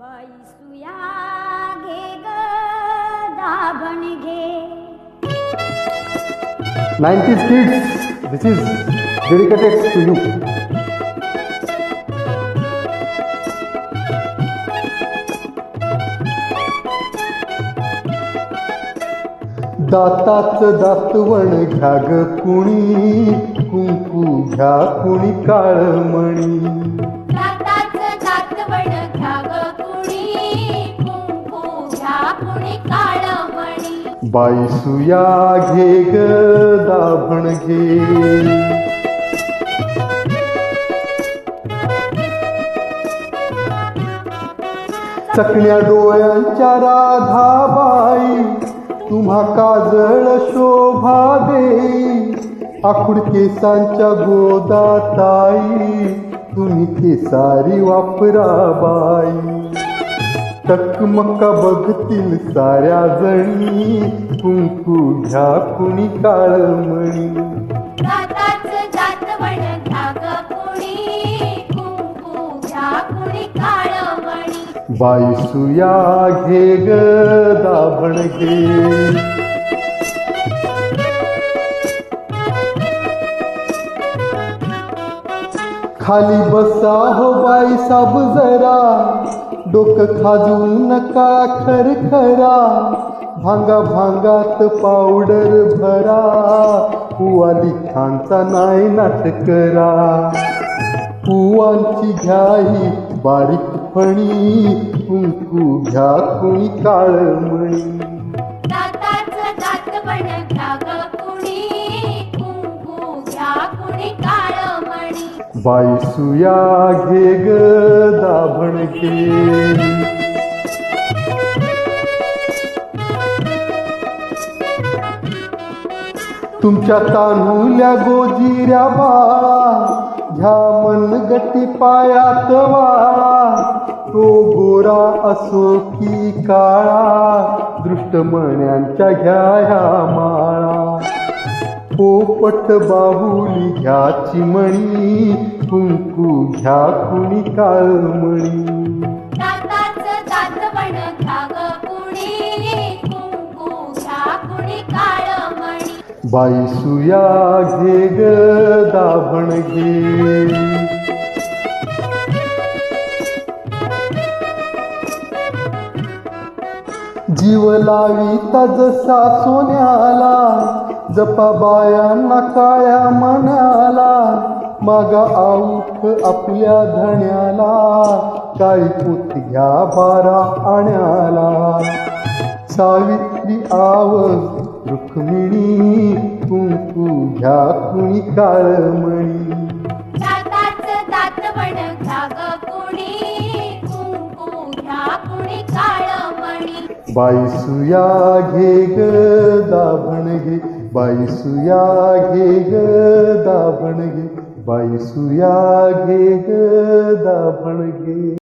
बाई सुया घे ग दाभण घे 90s kids, this is dedicated to you. दातात दातवण घ्या ग कुणी कुंकू घ्या कुणी काळमणी बाईसुया घे ग दाभण घे. चकण्या डोळ्यांच्या राधाबाई तुम्हा काजळ शोभा दे. आखुड केसांच्या गोदाताई तुम्ही केसारी वापरा बाई. टकमका बघतील साऱ्या जणी. कुंकू घ्या कुणी काळमणी. कुंकू घ्या कुणी बाई सुया घे ग दाभण घे. खाली बसा हो बाई साब जरा. डोकं खाजू नका खरखरा. भांगा भांगात पावडर भरा. पुवाली खांचा नाही नाट करा. पुवांची घ्याही बारीक फणी. कुंकू घ्या कुणी काळमणी बाई सुया घे ग आणखी तुमच्या तान्हुल्या गोजिऱ्या बाळा घ्या मनगटी पायात वाळा तो गोरा असो की काळा दृष्टमण्यांच्या घ्या ह्या माळा. पोपट बाहुली घ्या चिमणी कुंकू घ्या कुणी काळमणी. बाई सुया घे ग दाभण घे. जीव लावी जसा सोन्याला जपा बायांना काळ्या मनाला. मागा आऊठ आपल्या धण्याला काळी पुत घ्या बारा आण्याला. सावित्री आव रुक्मिणी कुंकू घ्या कुणी काळमणी. दाताच दातवण घ्या ग कुणी कुंकू घ्या कुणी काळमणी. बाई सुया घे ग दाभण घे बाई सुया घे ग दाभण घे. घे ग। घे